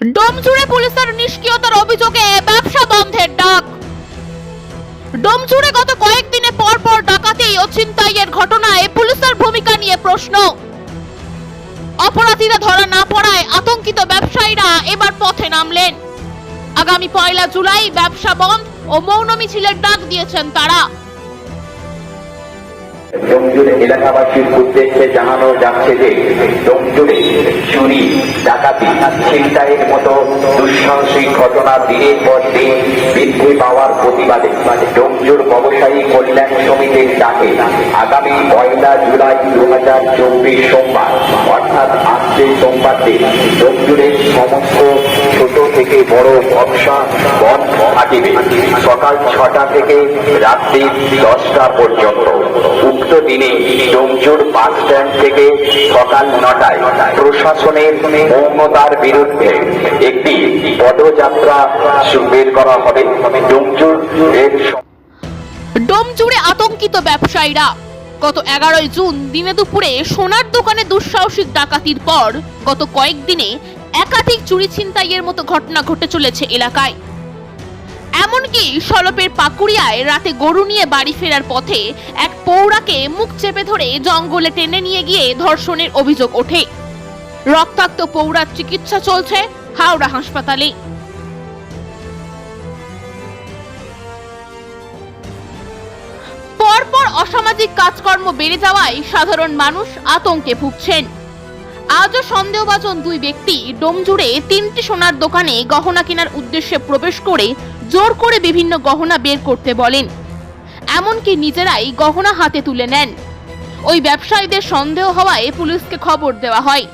ডোমজুড়ে পুলিশের নিষ্ক্রিয়তার অভিযোগে ব্যবসা বন্ধের ডাক। ডোমজুড়ে গত কয়েকদিনে পর পর ডাকাতি ও ছিনতাইয়ের ঘটনায় পুলিশের ভূমিকা নিয়ে প্রশ্ন। অপরাধীরা ধরা না পড়ায় আতঙ্কিত ব্যবসায়ীরা এবার পথে নামলেন। আগামী পয়লা জুলাই ব্যবসা বন্ধ ও মৌন মিছিলের ডাক দিয়েছেন তারা। ডোমজুর এলাকাবাসীর উদ্দেশ্যে জানানো যাচ্ছে যে ডোমজুরে চুরি, ডাকাতি ছিনতাইয়ের মতো দুঃসাহসিক ঘটনা দিনের পর দিন বৃদ্ধি পাওয়ার প্রতিবাদে ডোমজুর ব্যবসায়ী কল্যাণ সমিতির ডাকে আগামী পয়লা জুলাই দু হাজার চব্বিশ সোমবার, অর্থাৎ আসছে সোমবার দিন ডোমজুরের সমস্ত ছোট থেকে বড় ব্যবসা বন্ধ থাকিবে সকাল ছটা থেকে রাত্রি দশটা পর্যন্ত। উক্ত দিনে ডোমজুর বাস স্ট্যান্ড থেকে সকাল নটায় প্রশাসনের মৌনতার বিরুদ্ধে একটি পদযাত্রা বের করা হবে। ডোমজুর এর ডোমজুড়ে আতঙ্কিত ব্যবসায়ীরা। গত এগারোই জুন দিনে দুপুরে সোনার দোকানে দুঃসাহসিক ডাকাতির পর গত কয়েকদিনে একাধিক চুরি ছিনতাইয়ের মতো ঘটনা ঘটে চলেছে এলাকায়। এমনকি সলপের পাকুড়িয়ায় রাতে গরু নিয়ে বাড়ি ফেরার পথে এক পৌরাকে মুখ চেপে ধরে জঙ্গলে টেনে নিয়ে গিয়ে ধর্ষণের অভিযোগ ওঠে। রক্তাক্ত পৌরার চিকিৎসা চলছে হাওড়া হাসপাতালে। পরপর অসামাজিক কাজকর্ম বেড়ে যাওয়ায় সাধারণ মানুষ আতঙ্কে ভুগছেন। আজও সন্দেহভাজন দুই ব্যক্তি ডোমজুড়ে তিনটি সোনার দোকানে গহনা কেনার উদ্দেশ্যে প্রবেশ করে জোর করে বিভিন্ন গহনা বের করতে বলেন। এমনকি নিজেরাই গহনা হাতে তুলে নেন। ওই ব্যবসায়ীদের সন্দেহ হওয়ায় পুলিশকে খবর দেওয়া হয়।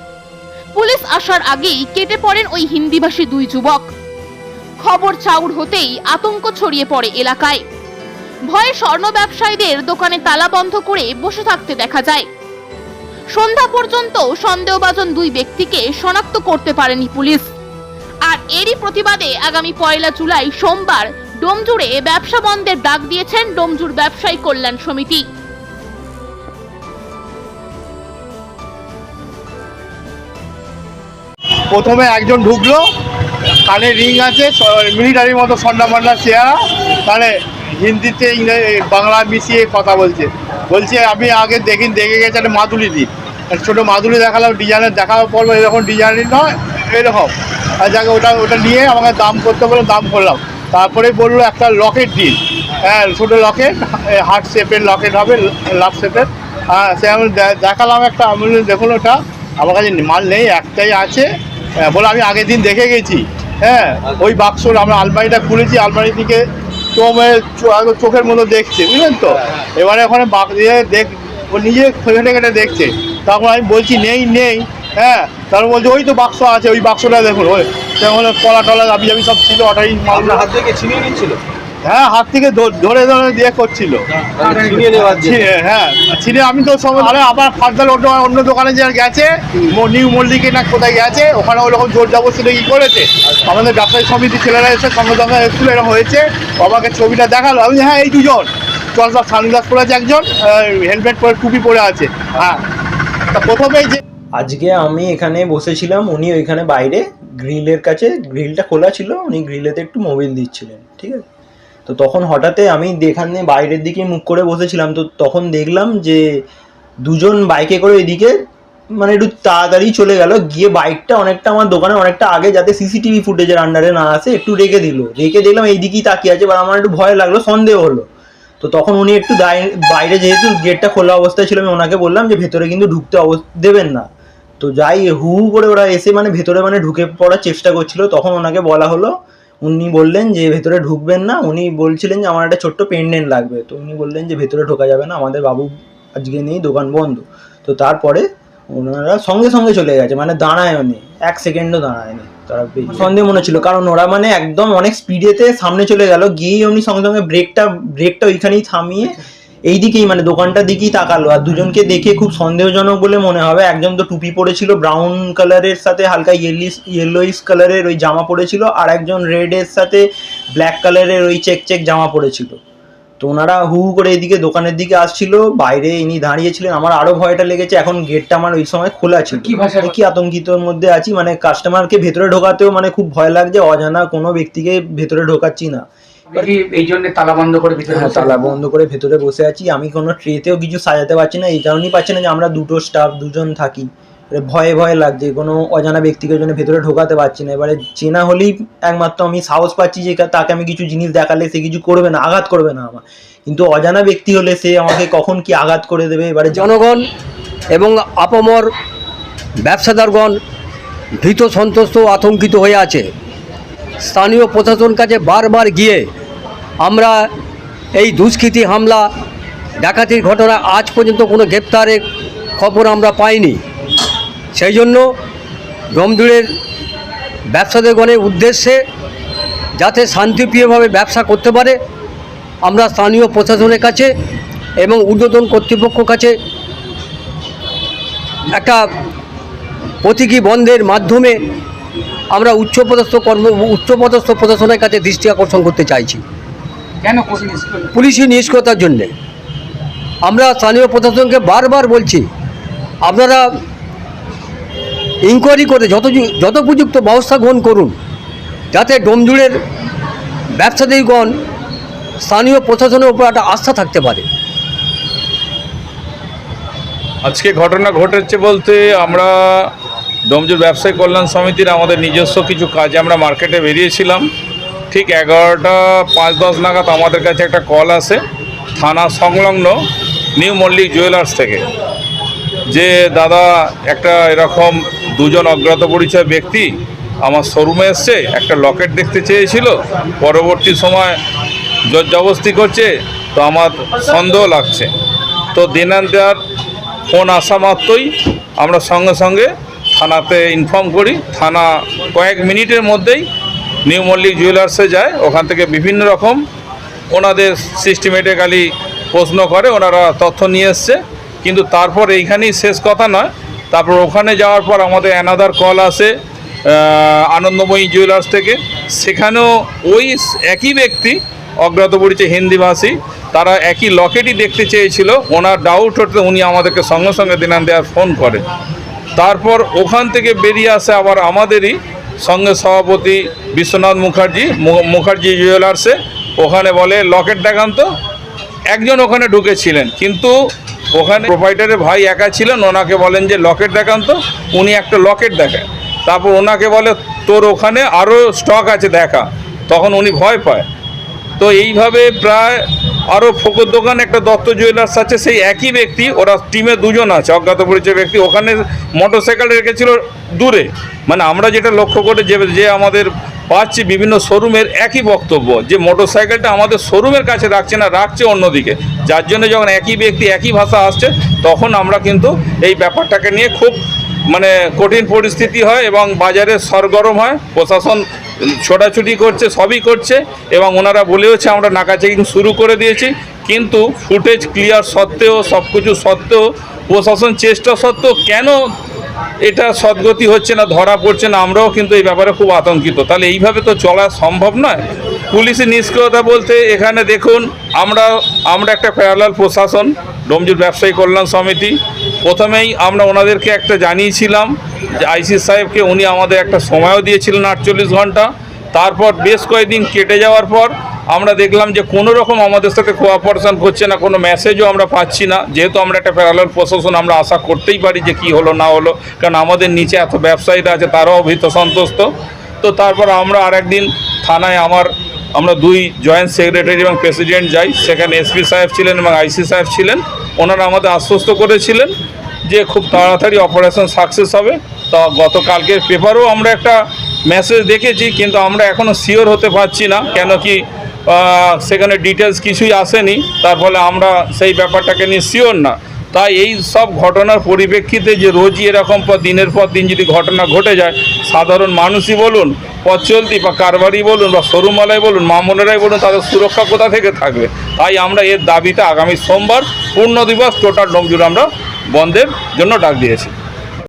পুলিশ আসার আগেই কেটে পড়েন ওই হিন্দিভাষী দুই যুবক। খবর চাউর হতেই আতঙ্ক ছড়িয়ে পড়ে এলাকায়। ভয়ে স্বর্ণ ব্যবসায়ীদের দোকানে তালা বন্ধ করে বসে থাকতে দেখা যায়। সন্ধ্যা পর্যন্ত সন্দেহভাজন দুই ব্যক্তিকে শনাক্ত করতে পারেনি পুলিশ। আর এরই প্রতিবাদে আগামী পয়লা জুলাই সোমবার ডোমজুড়ে ব্যবসা বন্ধের ডাক দিয়েছেন ডোমজুর ব্যবসায়ী কল্যাণ সমিতি। প্রথমে একজন ঢুকলো, কানে রিং আছে মিলিটারির মতো সন্ডা মান্ডা চেহারা তাহলে হিন্দিতে বাংলা মিশিয়ে কথা বলছে। বলছে আমি আগে দেখি দেখে গেছি একটা মাদুলি দিন ছোটো মাদুলি দেখালাম ডিজাইনের দেখার পর এরকম ডিজাইনের নয় এরকম। আর যাকে ওটা ওটা নিয়ে আমাকে দাম করতে বলে দাম করলাম। তারপরে বলল একটা লকেট দিন। হ্যাঁ ছোটো লকেট হার্ট শেপের লকেট হবে লাভ শেপের। হ্যাঁ সে আমি দেখালাম একটা আমি দেখুন ওটা আমার কাছে মাল নেই একটাই আছে। হ্যাঁ, বলে আমি আগের দিন দেখে গেছি। হ্যাঁ ওই বাক্সর আমরা আলমারিটা খুলেছি আলমারি থেকে চোখের মতো দেখছে, বুঝলেন তো? এবারে ওখানে দিয়ে দেখ, ও নিজে খেটে খেটে দেখছে। তখন আমি বলছি, নেই নেই। হ্যাঁ তারপর বলছে, ওই তো বাক্স আছে, ওই বাক্সটা দেখুন, ওই। তখন কলা টলা আবি যাবি সব ছিল ওটাই মাল হাত থেকে ছিনিয়ে নিচ্ছিল। হ্যাঁ হাত থেকে ধরে ধরে দিয়ে করছিল। হ্যাঁ ছিনে আমি তো আরে আবার ফার্দার অন্য অন্য দোকানে যে গেছে নিউ মল্লিকে না কোথায় গেছে ওখানে ওরকম জোর জবরদস্তি কি করেছে আমাদের ব্যবসায়ী সমিতি ছেলেরা এসে সঙ্গে সঙ্গে এসেছিল এরকম হয়েছে আমাকে ছবিটা দেখাল আমি হ্যাঁ এই দুজন। চল সব সানগ্লাস পরে আছে একজন হেলমেট পরে টুপি পরে আছে। হ্যাঁ তা প্রথমেই যে আজকে আমি এখানে বসেছিলাম উনি ওইখানে বাইরে গ্রিলের কাছে গ্রিলটা খোলা ছিল উনি গ্রিলেতে একটু মোবিল দিচ্ছিলেন ঠিক আছে? তো তখন হঠাৎ আমি এখানে বাইরের দিকে মুখ করে বসেছিলাম, তো তখন দেখলাম যে দুজন বাইকে করে এদিকে মানে একটু তাড়াতাড়ি চলে গেল, গিয়ে বাইকটা অনেকটা আমার দোকানে অনেকটা আগে যাতে সিসিটিভি ফুটেজের আন্ডারে না আসে, একটু রেখে দিল। রেখে দেখলাম এইদিকেই তাকিয়ে আছে, এবার আমার একটু ভয় লাগল, সন্দেহ হলো। তো তখন উনি একটু বাইরে যেহেতু গেটটা খোলা অবস্থায় ছিল, আমি ওনাকে বললাম যে ভেতরে কিন্তু ঢুকতে দেবেন না। তো যাই হু করে ওরা এসে মানে ভেতরে মানে ঢুকে পড়ার চেষ্টা করছিল, তখন ওনাকে বলা হলো উনি বললেন যে ভেতরে ঢুকবেন না। উনি বলছিলেন যে আমার একটা ছোট্ট পেন্ডেন্ট লাগবে। তো উনি বললেন যে ভেতরে ঢোকা যাবে না আমাদের বাবু আজকে নেই দোকান বন্ধ। তো তারপরে ওনারা সঙ্গে সঙ্গে চলে গেছে মানে দাঁড়ায়নি এক সেকেন্ডও দাঁড়ায়নি। তারা সন্দেহ মনে ছিল কারণ ওরা মানে একদম অনেক স্পিডেতে সামনে চলে গেল গিয়েই উনি সঙ্গে সঙ্গে ব্রেকটা ব্রেকটা ওইখানেই থামিয়ে এই দিকেই মানে দোকানটার দিকেই তাকালো। আর দুজনকে দেখে খুব সন্দেহজনক বলে মনে হবে একজন তো টুপি পরেছিল ব্রাউন কালারের সাথে হালকা ইয়েলিস ইয়েলোইস কালারের ওই জামা পরেছিল আর একজন রেড এর সাথে ব্ল্যাক কালারের ওই চেক চেক জামা পরেছিল। তো ওনারা হু হু করে এদিকে দোকানের দিকে আসছিল বাইরে ইনি দাঁড়িয়েছিলেন। আমার আরও ভয়টা লেগেছে এখন গেটটা আমার ওই সময় খোলা ছিল। কি ভাষায় কি আতঙ্কিতর মধ্যে আছি? মানে কাস্টমারকে ভেতরে ঢোকাতেও মানে খুব ভয় লাগছে অজানা কোনো ব্যক্তিকে ভেতরে ঢোকাচ্ছি না। এই জন্য তালা বন্ধ করে ভিতরে হ্যাঁ তালা বন্ধ করে ভেতরে বসে আছি। আমি কোনো ট্রেতেও কিছু সাজাতে পারছি না এই কারণেই পাচ্ছি না যে আমরা দুটো স্টাফ দুজন থাকি। এবারে ভয়ে ভয়ে লাগছে কোনো অজানা ব্যক্তিকে জন্য ভেতরে ঢোকাতে পারছি না। এবারে চেনা হলেই একমাত্র আমি সাহস পাচ্ছি যে তাকে আমি কিছু জিনিস দেখালে সে কিছু করবে না আঘাত করবে না আমার। কিন্তু অজানা ব্যক্তি হলে সে আমাকে কখন কি আঘাত করে দেবে এবারে জনগণ এবং আপমর ব্যবসাদারগণ ভীত সন্ত্রস্ত আতঙ্কিত হয়ে আছে। স্থানীয় প্রশাসন কাছে বারবার গিয়ে আমরা এই দুষ্কৃতী হামলা, ডাকাতির ঘটনা আজ পর্যন্ত কোনো গ্রেপ্তারের খবর আমরা পাইনি। সেই জন্য ডমজুড়ের ব্যবসাদারগণের উদ্দেশ্যে যাতে শান্তিপ্রিয়ভাবে ব্যবসা করতে পারে, আমরা স্থানীয় প্রশাসনের কাছে এবং ঊর্ধ্বতন কর্তৃপক্ষ কাছে একটা প্রতীকী বন্ধের মাধ্যমে আমরা উচ্চপদস্থ কর্ম, উচ্চপদস্থ প্রশাসনের কাছে দৃষ্টি আকর্ষণ করতে চাইছি। কেন পুলিশি নিষ্ক্রিয়তার জন্যে। আমরা স্থানীয় প্রশাসনকে বারবার বলছি আপনারা ইনকোয়ারি করে যত যত উপযুক্ত ব্যবস্থা গ্রহণ করুন যাতে ডোমজুড়ের ব্যবসায়ীগণ স্থানীয় প্রশাসনের উপর একটা আস্থা থাকতে পারে। আজকে ঘটনা ঘটেছে বলতে আমরা ডোমজুর ব্যবসায়ী কল্যাণ সমিতির আমাদের নিজস্ব কিছু কাজে আমরা মার্কেটে বেরিয়েছিলাম। ঠিক এগারোটা পাঁচ দশ নাগাদ আমাদের কাছে একটা কল আসে থানা সংলগ্ন নিউ মল্লিক জুয়েলার্স থেকে, যে দাদা একটা এরকম দুজন অজ্ঞাত পরিচয় ব্যক্তি আমার শোরুমে এসছে, একটা লকেট দেখতে চেয়েছিল, পরবর্তী সময় জবস্তি করছে, তো আমার সন্দেহ লাগছে। তো দিনান দেওয়ার ফোন আসা মাত্রই আমরা সঙ্গে সঙ্গে থানাতে ইনফর্ম করি, থানা কয়েক মিনিটের মধ্যেই নিউ মল্লিক জুয়েলার্সে যায়, ওখান থেকে বিভিন্ন রকম ওনাদের সিস্টেমেটিক্যালি প্রশ্ন করে, ওনারা তথ্য নিয়ে এসছে। কিন্তু তারপর এইখানেই শেষ কথা নয়। তারপর ওখানে যাওয়ার পর আমাদের অ্যানাদার কল আসে আনন্দময়ী জুয়েলার্স থেকে। সেখানেও ওই একই ব্যক্তি অজ্ঞাত পরিচয় হিন্দিভাষী, তারা একই লকেটই দেখতে চেয়েছিল। ওনার ডাউট হতে উনি আমাদেরকে সঙ্গে সঙ্গে দিনান দেওয়ার ফোন করে। তারপর ওখান থেকে বেরিয়ে আসে আবার আমাদেরই সঙ্গে সভাপতি বিশ্বনাথ মুখার্জি মুখার্জি জুয়েলার্সে ওখানে বলে লকেট দেখান তো। একজন ওখানে ঢুকেছিলেন, কিন্তু ওখানে প্রোভাইডারের ভাই একা ছিলেন, ওনাকে বলেন যে লকেট দেখান তো। উনি একটা লকেট দেখেন। তারপর ওনাকে বলে, তোর ওখানে আরও স্টক আছে, দেখা। তখন উনি ভয় পায়। তো এইভাবে প্রায় আরও ফোকর দোকান, একটা দত্ত জুয়েলার্স আছে, সেই একই ব্যক্তি, ওরা টিমে দুজন আছে, অজ্ঞাত পরিচয় ব্যক্তি, ওখানে মোটর সাইকেল রেখেছিল দূরে। মানে আমরা যেটা লক্ষ্য করে যে যে আমাদের পাচ্ছি বিভিন্ন শোরুমের একই বক্তব্য, যে মোটর সাইকেলটা আমাদের শোরুমের কাছে রাখছে না, রাখছে অন্যদিকে। যার জন্য যখন একই ব্যক্তি, একই ভাষা আসছে, তখন আমরা কিন্তু এই ব্যাপারটাকে নিয়ে খুব মানে কঠিন পরিস্থিতি হয় এবং বাজারে সরগরম হয়, প্রশাসন ছোটাছুটি করছে, সবই করছে এবং ওনারা বলেওছে আমরা নাকা চেকিং শুরু করে দিয়েছি। কিন্তু ফুটেজ ক্লিয়ার সত্ত্বেও সব কিছু সত্ত্বেও, প্রশাসন চেষ্টা সত্ত্বেও কেন এটা সদ্গতি হচ্ছে না, ধরা পড়ছে না, আমরাও কিন্তু এই ব্যাপারে খুব আতঙ্কিত। তাহলে এইভাবে তো চলা সম্ভব নয়? পুলিশের নিষ্ক্রিয়তা বলতে এখানে দেখুন, আমরা আমরা একটা প্যারালাল প্রশাসন, ডোমজুর ব্যবসায়ী কল্যাণ সমিতি। প্রথমেই আমরা ওনাদেরকে একটা জানিয়েছিলাম যে আইসি সাহেবকে উনি আমাদের একটা সময়ও দিয়েছিলেন আটচল্লিশ ঘণ্টা। তারপর বেশ কয়েকদিন কেটে যাওয়ার পর আমরা দেখলাম যে কোনো রকম আমাদের সাথে কোঅপারেশন করছে না, কোনো মেসেজও আমরা পাচ্ছি না। যেহেতু আমরা একটা প্যারালাল প্রশাসন, আমরা আশা করতেই পারি যে কি হলো, না হলো, কারণ আমাদের নিচে এত ব্যবসায়ীরা আছে, তারাও ভীত সন্তুষ্ট। তো তারপর আমরা আরেকদিন থানায় আমার আমরা দুই জয়েন্ট সেক্রেটারি এবং প্রেসিডেন্ট যাই। সেখানে এসপি সাহেব ছিলেন এবং আইসি সাহেব ছিলেন। ওনারা আমাদের আশ্বস্ত করেছিলেন যে খুব তাড়াতাড়ি অপারেশন সাকসেস হবে। তা গতকালকের পেপারেও আমরা একটা মেসেজ দেখেছি, কিন্তু আমরা এখনও শিওর হতে পারছি না। কেন কি সেখানে ডিটেলস কিছুই আসেনি। তার ফলে আমরা সেই ব্যাপারটাকে নিয়ে শিওর না। তাই এই সব ঘটনার পরিপ্রেক্ষিতে যে রোজই এরকম পর দিনের পর দিন যদি ঘটনা ঘটে যায়, সাধারণ মানুষই বলুন, পথ চলতি বা কারবারই বলুন বা সরুমালাই বলুন মামলারাই বলুন, তাদের সুরক্ষা কোথা থেকে থাকবে? তাই আমরা এর দাবিতে আগামী সোমবার পূর্ণ দিবস টোটাল ডোমজুর আমরা বন্ধের জন্য ডাক দিয়েছি।